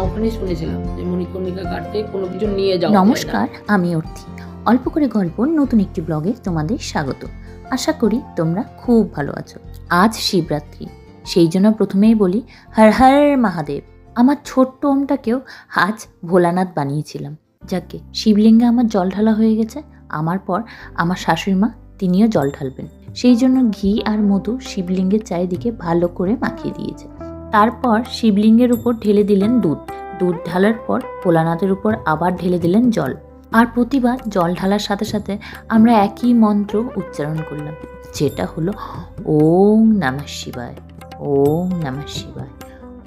ওখানেই শুনেছিলাম যে মণিকর্ণিকা ঘাটে কোনো কিছু নিয়ে না। নমস্কার, আমি অর্থি। অল্প করে গল্প, নতুন একটি ব্লগে তোমাদের স্বাগত। আশা করি তোমরা খুব ভালো আছো। আজ শিবরাত্রি, সেই জন্য প্রথমেই বলি, হর হর মহাদেব। আমার ছোট্ট ওমটাকেও আজ ভোলানাথ বানিয়েছিলাম। যাকে শিবলিঙ্গে আমার জল ঢালা হয়ে গেছে, আমার পর আমার শাশুড়ি মা তিনিও জল ঢালবেন। সেই জন্য ঘি আর মধু শিবলিঙ্গের চারিদিকে ভালো করে মাখিয়ে দিয়েছে। তারপর শিবলিঙ্গের উপর ঢেলে দিলেন দুধ। দুধ ঢালার পর ভোলানাথের উপর আবার ঢেলে দিলেন জল। আর প্রতিবার জল ঢালার সাথে সাথে আমরা একই মন্ত্র উচ্চারণ করলাম, যেটা হলো, ওম নমঃ শিবায়, ওম নমঃ শিবায়,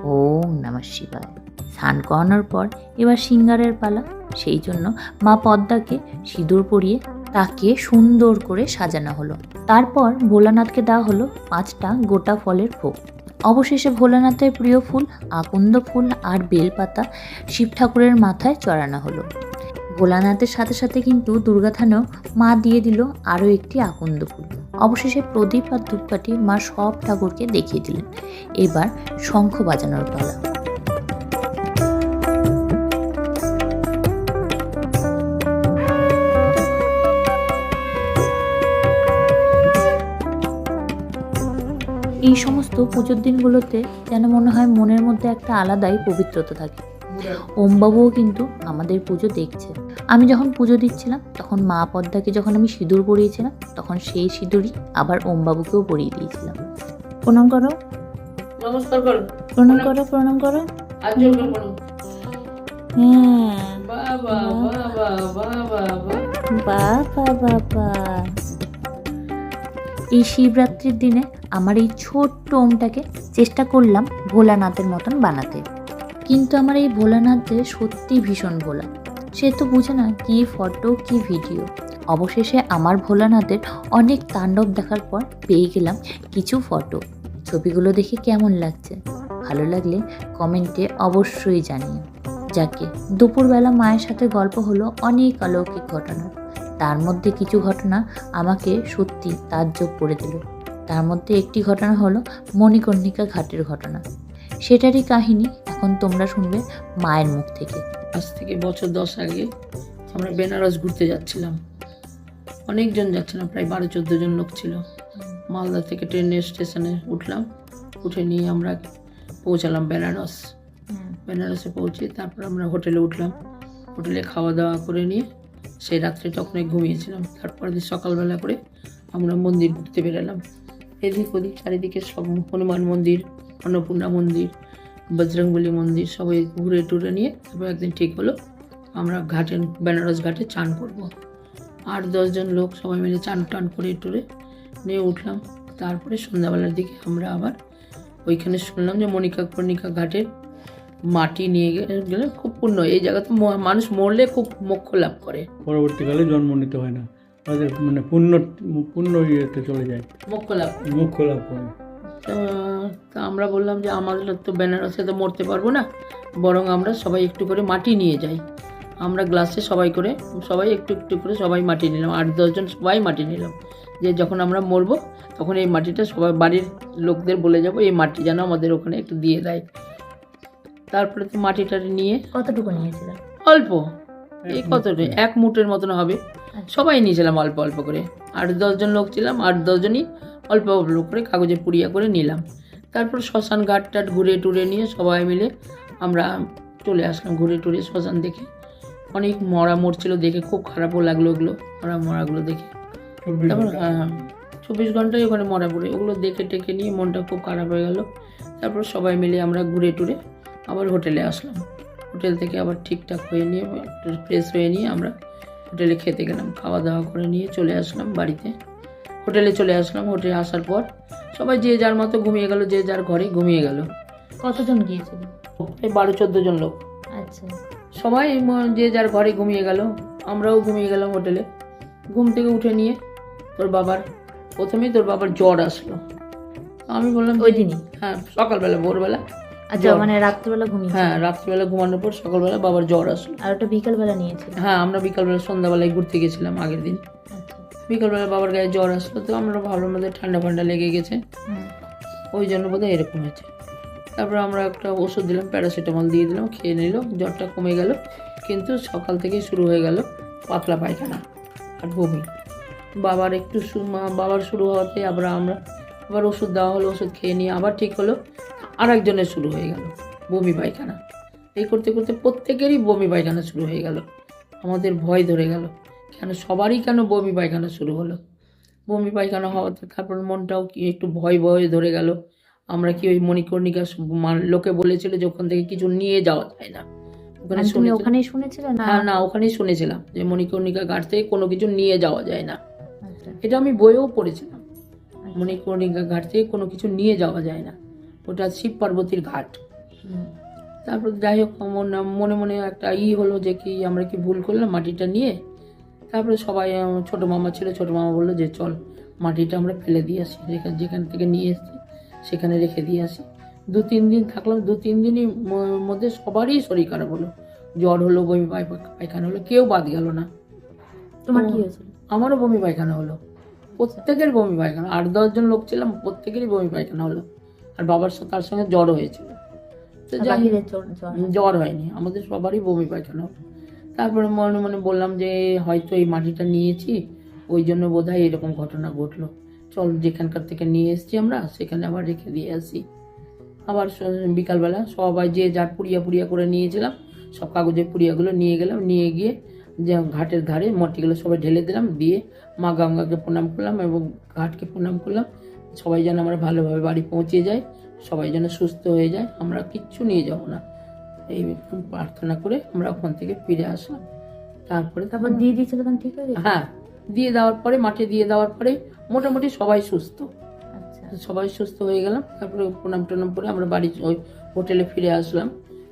ওম নমঃ শিবায়। স্নান করানোর পর এবার সিঙ্গারের পালা, সেই জন্য মা পদ্মাকে সিঁদুর পরিয়ে তাকে সুন্দর করে সাজানো হলো। তারপর ভোলানাথকে দেওয়া হলো পাঁচটা গোটা ফলের ভোগ। অবশেষে ভোলানাথের প্রিয় ফুল, আকন্দ ফুল আর বেলপাতা শিব ঠাকুরের মাথায় চড়ানো হলো। ভোলানাথের সাথে সাথে কিন্তু দুর্গা থানেও মা দিয়ে দিল আরও একটি আকন্দ ফুল। অবশেষে প্রদীপ আর ধূপকাঠি মা সব ঠাকুরকে দেখিয়ে দিলেন। এবার শঙ্খ বাজানোর পালা। এই সমস্ত পুজোর দিনগুলোতে যেন মনে হয় মনের মধ্যে একটা আলাদাই পবিত্রতা থাকে। ওমবাবুও কিন্তু আমাদের পুজো দেখছে। আমি যখন পুজো দিচ্ছিলাম তখন মা পদ্মাকে যখন আমি সিঁদুর পরিয়েছিলাম তখন সেই সিঁদুরই আবার ওমবাবুকেও পরিয়ে দিয়েছিলাম। প্রণাম করো। নমস্কার করো। প্রণাম করো প্রণাম করো। হ্যাঁ। বাবা বাবা বাবা বাবা। বাবা বাবা। এই শিবরাত্রির দিনে আমার এই ছোট্ট ওমটাকে চেষ্টা করলাম ভোলানাথের মতন বানাতে। কিন্তু আমার এই ভোলানাথে সত্যি ভীষণ ভোলা। সে তো বুঝে না কি ফটো, কি ভিডিও। অবশেষে আমার ভোলানাথের অনেক তাণ্ডব দেখার পর পেয়ে গেলাম কিছু ফটো। ছবিগুলো দেখে কেমন লাগছে? ভালো লাগলে কমেন্টে অবশ্যই জানিয়ে যাকে, দুপুরবেলা মায়ের সাথে গল্প হলো অনেক অলৌকিক ঘটনা। তার মধ্যে কিছু ঘটনা আমাকে সত্যি তাজ্জব করে দিল। তার মধ্যে একটি ঘটনা হলো মণিকর্ণিকা ঘাটের ঘটনা। সেটারই কাহিনী এখন তোমরা শুনবে মায়ের মুখ থেকে। আজ থেকে বছর দশ আগে আমরা বেনারস ঘুরতে যাচ্ছিলাম। অনেকজন যাচ্ছিলাম প্রায় বারো চোদ্দ জন লোক ছিল। মালদা থেকে ট্রেনের স্টেশনে উঠলাম উঠে নিয়ে আমরা পৌঁছালাম বেনারস। বেনারসে পৌঁছে তারপর আমরা হোটেলে উঠলাম। হোটেলে খাওয়া দাওয়া করে নিয়ে সেই রাত্রে তখনই ঘুমিয়েছিলাম। তারপর দিন সকালবেলা করে আমরা মন্দির ঘুরতে বেরোলাম এদিক ওদিক, চারিদিকে সব হনুমান মন্দির, অন্নপূর্ণা মন্দির, বজরংবলী মন্দির, সবাই ঘুরে টুরে নিয়ে তারপর একদিন ঠিক হলো, আমরা ঘাটে, বেনারস ঘাটে চান করব। আট দশজন লোক সবাই মিলে চান টান করে টুরে নিয়ে উঠলাম। তারপরে সন্ধ্যাবেলার দিকে আমরা আবার ওইখানে শুনলাম যে মণিকা কর্ণিকা ঘাটের মাটি নিয়ে গেলে খুব পুণ্য। এই জায়গাতে মানুষ মরলে খুব মোক্ষ লাভ করে। পরবর্তীকালে জন্ম নিতে হয় না। তাদের মানে পুণ্য পুণ্য ইয়েতে চলে যায়। মোক্ষ লাভ মুখ্য লাভ করে। তা আমরা বললাম যে আমাদের তো বেনারসে তো মরতে পারব না বরং আমরা সবাই একটু করে মাটি নিয়ে যাই। আমরা গ্লাসে সবাই করে সবাই একটু একটু করে সবাই মাটি নিলাম আট দশজন সবাই মাটি নিলাম। যে যখন আমরা মরবো তখন এই মাটিটা সবাই বাড়ির লোকদের বলে যাব এই মাটি যেন আমাদের ওখানে একটু দিয়ে দেয়। তারপরে তো মাটিটা নিয়ে কতটুকু নিয়েছিলাম অল্প। এই কতটুকু? এক মুটের মতন হবে। সবাই নিয়েছিলাম অল্প অল্প করে। আট দশজন লোক ছিলাম আট দশজনই অল্প অল্প করে কাগজে পুড়িয়া করে নিলাম। তারপর শ্মশান ঘাট টাট ঘুরে টুরে নিয়ে সবাই মিলে আমরা চলে আসলাম ঘুরে টুরে শ্মশান দেখে। অনেক মরা মরছিল দেখে খুব খারাপও লাগল ওগুলো মরা মরাগুলো দেখে। তারপর। হ্যাঁ চব্বিশ ঘন্টায় ওখানে মরা পড়ে ওগুলো দেখে টেকে নিয়ে মনটা খুব খারাপ হয়ে গেল। তারপর সবাই মিলে আমরা ঘুরে টুরে আবার হোটেলে আসলাম। হোটেল থেকে আবার ঠিকঠাক হয়ে নিয়ে ফ্রেশ হয়ে নিয়ে আমরা হোটেলে খেতে গেলাম খাওয়া দাওয়া করে নিয়ে চলে আসলাম বাড়িতে। হোটেলে চলে আসলাম হোটেলে আসার পর সবাই যে যার মতো ঘুমিয়ে গেল যে যার ঘরে ঘুমিয়ে গেল। কতজন গিয়েছিল? বারো চোদ্দ জন লোক। আচ্ছা। সবাই যে যার ঘরে ঘুমিয়ে গেল আমরাও ঘুমিয়ে গেলাম হোটেলে। ঘুম থেকে উঠে নিয়ে তোর বাবার প্রথমেই তোর বাবার জ্বর আসলো। আমি বললাম ওই দিনই? হ্যাঁ সকালবেলা ভোরবেলা। আচ্ছা মানে রাত্রিবেলা ঘুমিয়ে হ্যাঁ রাত্রিবেলা ঘুমানোর পর সকালবেলা বাবার জ্বর আসলো। আর ওটা বিকালবেলা নিয়েছিল? হ্যাঁ আমরা বিকালবেলা সন্ধ্যাবেলায় ঘুরতে গেছিলাম আগের দিন। আচ্ছা। বিকালবেলা বাবার গায়ে জ্বর আসলো তো আমরা ভাবলাম আমাদের ঠান্ডা ফান্ডা লেগে গেছে। ওই জন্য বোধহয় এরকম হয়েছে। তারপর আমরা একটা ওষুধ দিলাম প্যারাসিটামল দিয়ে দিলাম খেয়ে নিল জ্বরটা কমে গেল। কিন্তু সকাল থেকেই শুরু হয়ে গেল পাতলা পায়খানা আর বমি। বাবার একটু বাবার শুরু হওয়াতে আবার আমরা আবার ওষুধ দেওয়া হলো ওষুধ খেয়ে নিয়ে আবার ঠিক হলো। আর একজনের শুরু হয়ে গেল বমি পায়খানা। এই করতে করতে প্রত্যেকেরই বমি পায়খানা শুরু হয়ে গেল। আমাদের ভয় ধরে গেল কেন সবারই কেন বমি পায়খানা শুরু হলো? বমি পায়খানা হওয়াতে তারপর মনটাও কি একটু ভয় ভয় ধরে গেল। আমরা কি ওই মণিকর্ণিকা লোকে বলেছিল যে ওখান থেকে কিছু নিয়ে যাওয়া যায় না? ওখানে মানে তুমি শুনেছিলাম না? হ্যাঁ না ওখানেই শুনেছিলাম যে মণিকর্ণিকা ঘাট থেকে কোনো কিছু নিয়ে যাওয়া যায় না। আচ্ছা, এটা আমি বইয়েও পড়েছিলাম। মণিকর্ণিকা ঘাট থেকে কোনো কিছু নিয়ে যাওয়া যায় না। ওটা শিব পার্বতীর ঘাট। তারপর যাই হোক মনে মনে একটা ই হলো যে কি আমরা কি ভুল করলাম মাটিটা নিয়ে? তারপরে সবাই ছোট মামা ছিল ছোট মামা বলল যে চল মাটিটা আমরা ফেলে দিয়ে আসি। যেখান যেখান থেকে নিয়ে এসেছি সেখানে রেখে দিয়ে আসি। দু তিন দিন থাকলাম দু তিন দিনই মধ্যে সবারই শরীর খারাপ হলো। জ্বর হলো বমি পায়- পায়খানা হলো কেউ বাদ গেল না। তোমার কি ও। হয়েছিল আমারও বমি পায়খানা হলো। প্রত্যেকের বমি পায়খানা আট দশজন লোক ছিলাম প্রত্যেকেরই বমি পায়খানা হলো। আর বাবার তার সঙ্গে জ্বর হয়েছিল। তো জ্বর হয়নি। আমাদের সবারই বমি পায়খানা তারপরে মনে মনে বললাম যে হয়তো এই মাটিটা নিয়েছি। ওই জন্য বোধহয় এরকম ঘটনা ঘটলো। চল যেখানকার থেকে নিয়ে এসেছি আমরা সেখানে আবার রেখে দিয়ে আসি। আবার বিকালবেলা সবাই যে যার পুড়িয়া পুড়িয়া করে নিয়েছিলাম সব কাগজের পুড়িয়াগুলো নিয়ে গেলাম। নিয়ে গিয়ে যে ঘাটের ধারে মাটিগুলো সবাই ঢেলে দিলাম। দিয়ে মা গঙ্গাকে প্রণাম করলাম এবং ঘাটকে প্রণাম করলাম। সবাই যেন আমরা ভালোভাবে বাড়ি পৌঁছে যাই সবাই যেন সুস্থ হয়ে যায় আমরা কিচ্ছু নিয়ে যাব না। এই প্রার্থনা করে আমরা ওখান থেকে ফিরে আসলাম। তারপরে তারপর দিয়ে দিয়েছিল তখন ঠিক হয়ে হ্যাঁ দিয়ে দেওয়ার পরে মাঠে দিয়ে দেওয়ার পরে মোটামুটি সবাই সুস্থ। আচ্ছা। সবাই সুস্থ হয়ে গেলাম। তারপরে প্রণাম টনাম করে আমরা বাড়ি ওই হোটেলে ফিরে আসলাম।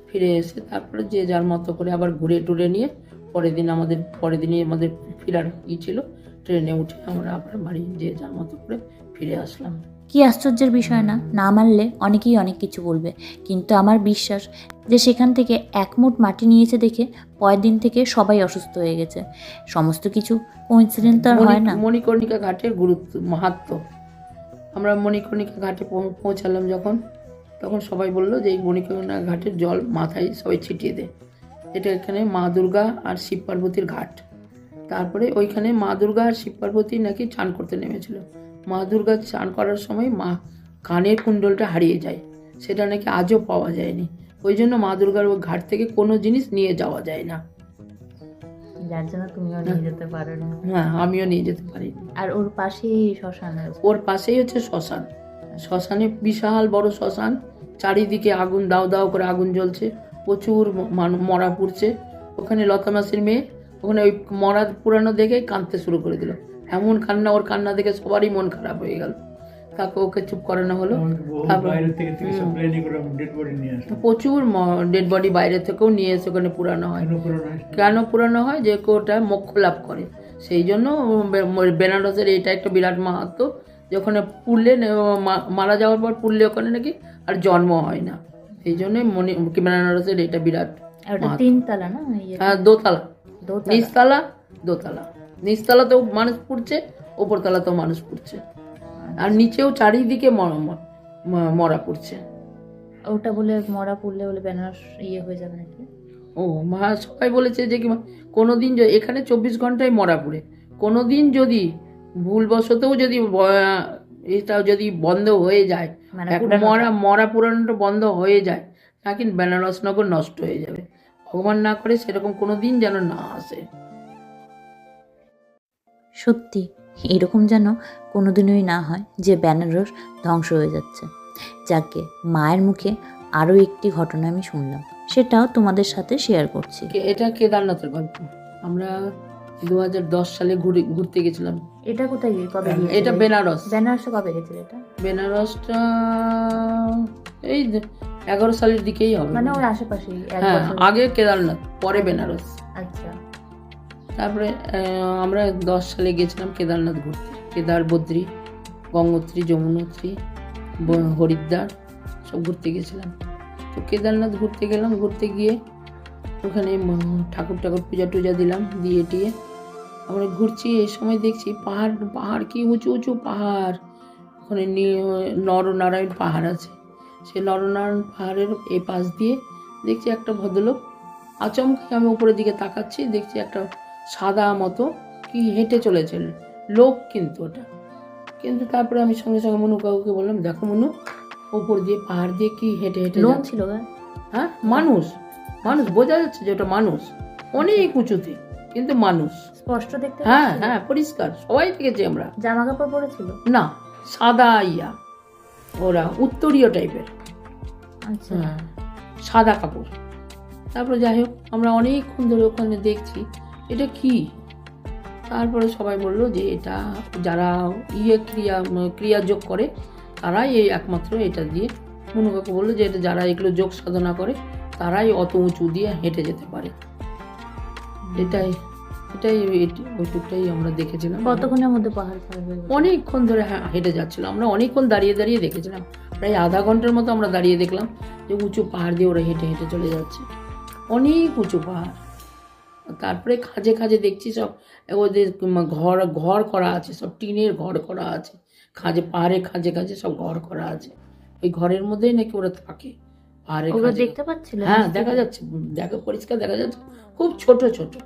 ফিরে এসে তারপরে যে যার মতো করে আবার ঘুরে টুরে নিয়ে পরের দিন আমাদের পরের দিনই আমাদের ফেরার ই ছিল। ট্রেনে উঠে আমরা আবার বাড়ি যে যার মতো করে ফিরে আসলাম। কি আশ্চর্যের বিষয় না? না মানলে অনেকেই অনেক কিছু বলবে। কিন্তু আমার বিশ্বাস যে সেখান থেকে এক মুঠ মাটি নিয়েছে দেখে পরের দিন থেকে সবাই অসুস্থ হয়ে গেছে। সমস্ত কিছু কোইন্সিডেন্ট তো আর হয় না। মণিকর্ণিকা ঘাটের গুরুত্ব মাহাত্ম। আমরা মণিকর্ণিকা ঘাটে পৌঁছালাম যখন তখন সবাই বলল যে এই মণিকর্ণিকা ঘাটের জল মাথায় সবাই ছিটিয়ে দেয় এটা এখানে মা দুর্গা আর শিব পার্বতীর ঘাট। তারপরে ওইখানে মা দুর্গা আর শিব পার্বতী নাকি চান করতে নেমেছিল। মা দুর্গা চান করার সময় মা কানের কুণ্ডলটা হারিয়ে যায়। সেটা নাকি আজও পাওয়া যায়নি। ওই জন্য মা দুর্গার ওই ঘাট থেকে কোনো জিনিস নিয়ে যাওয়া যায় না। যার জন্য তুমিও নিয়ে যেতে পারো না হ্যাঁ আমিও নিয়ে যেতে পারিনি। আর ওর পাশেই শ্মশান ওর পাশেই হচ্ছে শ্মশান। শ্মশানে বিশাল বড় শ্মশান। চারিদিকে আগুন দাও দাও করে আগুন জ্বলছে। প্রচুর মানু- মরা পুড়ছে। ওখানে লতা মাসির মেয়ে ওখানে ওই মরা পুরানো দেখে কাঁদতে শুরু করে দিল। এমন কান্না ওর কান্না দেখে সবারই মন খারাপ হয়ে গেল। তাকে ওকে চুপ করানো হলো। আমাকে বহু তারপর- বাইরে থেকে থেকে সব হুম। প্লেনে করে ডেড বডি প্রচুর ডেড বডি বাইরে থেকেও নিয়ে এসে ওখানে পুরানো হয়। কেন পুরানো হয়? যে ওটা মোক্ষ লাভ করে। সেই জন্য বেনারসের এটা একটা বিরাট মাহাত্ম যে ওখানে পুড়লে মা- মারা যাওয়ার পর পুড়লে ওখানে নাকি আর জন্ম হয় না। এই জন্যই মনে কি বেনারসের এটা বিরাট তিনতলা না? হ্যাঁ দোতলা। নিচতলা দোতলা। নিচতলাতেও মানুষ পুড়ছে ওপরতলাতেও মানুষ পুড়ছে। আর নিচেও চারিদিকে মরা পুড়ছে। ওটা বলে মরা পড়লে বলে বেনারস ইয়ে হয়ে যাবে নাকি? ও মা সবাই বলেছে যে কি কোনো দিন এখানে চব্বিশ ঘন্টায় মরা পড়ে। কোনো দিন যদি ভুলবশতও যদি এটা যদি বন্ধ হয়ে যায় মানে। মরা মরা পুরানোটা বন্ধ হয়ে যায় কিন্তু বেনারস নগর নষ্ট হয়ে যাবে। ভগবান না করে সেরকম কোনো দিন যেন না আসে। সত্যি এরকম যেন কোনোদিনই না হয় যে ব্যানারস ধ্বংস হয়ে যাচ্ছে। যাকে মায়ের মুখে আরও একটি ঘটনা আমি শুনলাম সেটাও তোমাদের সাথে শেয়ার করছি। এটা কেদারনাথের গল্প। আমরা দু হাজার দশ সালে ঘুরে ঘুরতে গেছিলাম। এটা কোথায় গিয়ে? কবে হ্যাঁ, এটা বেনারস। বেনারসে কবে গেছিল এটা? বেনারসটা এই এগারো সালের দিকেই হবে। মানে ওর আশেপাশেই এক হ্যাঁ আগে কেদারনাথ পরে বেনারস। আচ্ছা। তারপরে আমরা দশ সালে গেছিলাম কেদারনাথ ঘুরতে। কেদার বদ্রী গঙ্গোত্রী যমুনোত্রী হরিদ্বার সব ঘুরতে গেছিলাম। তো কেদারনাথ ঘুরতে গেলাম ঘুরতে গিয়ে ওখানে ঠাকুর ঠাকুর পূজা টুজা দিলাম দিয়ে টিয়ে আমরা ঘুরছি এই সময় দেখছি পাহাড় পাহাড় কি উঁচু উঁচু পাহাড়। ওখানে নরনারায়ণ পাহাড় আছে। সে নরনারায়ণ পাহাড়ের এই পাশ দিয়ে দেখছি একটা ভদ্রলোক আচমকে আমি উপরের দিকে তাকাচ্ছি দেখছি একটা সাদা মতো কি হেঁটে চলেছে। লোক কিন্তু ওটা। কিন্তু তারপরে আমি সঙ্গে সঙ্গে মনু কাকুকে বললাম দেখো মনু ওপর দিয়ে পাহাড় দিয়ে কি হেঁটে হেঁটে লোক ছিল হ্যাঁ মানুষ। মানুষ বোঝা যাচ্ছে যে ওটা মানুষ। অনেক উঁচুতে। কিন্তু মানুষ। স্পষ্ট দেখতে হ্যাঁ হ্যাঁ পরিষ্কার। সবাই দেখেছি আমরা। জামা কাপড় পরেছিল? না সাদা ইয়া। ওরা উত্তরীয় টাইপের। আচ্ছা। সাদা কাপড়। তারপরে যাই হোক আমরা অনেকক্ষণ ধরে ওখানে দেখছি এটা কি? তারপরে সবাই বলল যে এটা যারা ইয়ে ক্রিয়া ক্রিয়া যোগ করে তারাই এই একমাত্র এটা দিয়ে। মনুকাকে বলল যে এটা যারা এগুলো যোগ সাধনা করে তারাই অত উঁচু দিয়ে হেঁটে যেতে পারে। এটাই এটাই এটি- ওইটুকটাই আমরা দেখেছিলাম। কতক্ষণের মধ্যে পাহাড় পার হয়ে অনেকক্ষণ ধরে হ্যাঁ হেঁটে যাচ্ছিলাম আমরা অনেকক্ষণ দাঁড়িয়ে দাঁড়িয়ে দেখেছিলাম। প্রায় আধা ঘণ্টার মতো আমরা দাঁড়িয়ে দেখলাম যে উঁচু পাহাড় দিয়ে ওরা হেঁটে হেঁটে চলে যাচ্ছে। অনেক উঁচু পাহাড়। তারপরে খাঁজে খাঁজে দেখছি সব ওদের ঘর ঘর করা আছে সব টিনের ঘর করা আছে। খাঁজে পাহাড়ে খাঁজে খাঁজে সব ঘর করা আছে। ওই ঘরের মধ্যেই নাকি ওরা থাকে। পাহাড়ে ওগুলো দেখতে পাচ্ছিল? হ্যাঁ দেখা যাচ্ছে দেখা পরিষ্কার দেখা যাচ্ছে খুব ছোট ছোট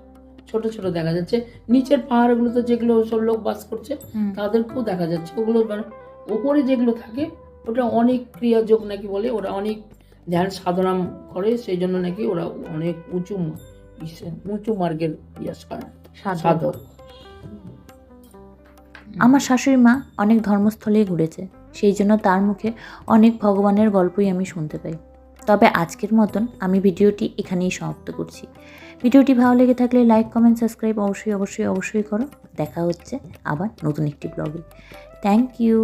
ছোট ছোট দেখা যাচ্ছে। নিচের পাহাড়গুলোতে যেগুলো সব লোক বাস করছে। তাদেরকেও দেখা যাচ্ছে। ওগুলো মানে ওপরে যেগুলো থাকে ওটা অনেক ক্রিয়াযোগ নাকি বলে ওরা অনেক ধ্যান সাধনা করে সেই জন্য নাকি ওরা অনেক উঁচু উঁচু মার্গের ইয়া সা- সাধক। আমার শাশুড়ি মা অনেক ধর্মস্থলে ঘুরেছে সেই জন্য তার মুখে অনেক ভগবানের গল্পই আমি শুনতে পাই। তবে আজকের মতন আমি ভিডিওটি এখানেই সমাপ্ত করছি। ভিডিওটি ভালো লেগে থাকলে লাইক কমেন্ট সাবস্ক্রাইব অবশ্যই অবশ্যই অবশ্যই করো। দেখা হচ্ছে আবার নতুন একটি ব্লগে থ্যাংক ইউ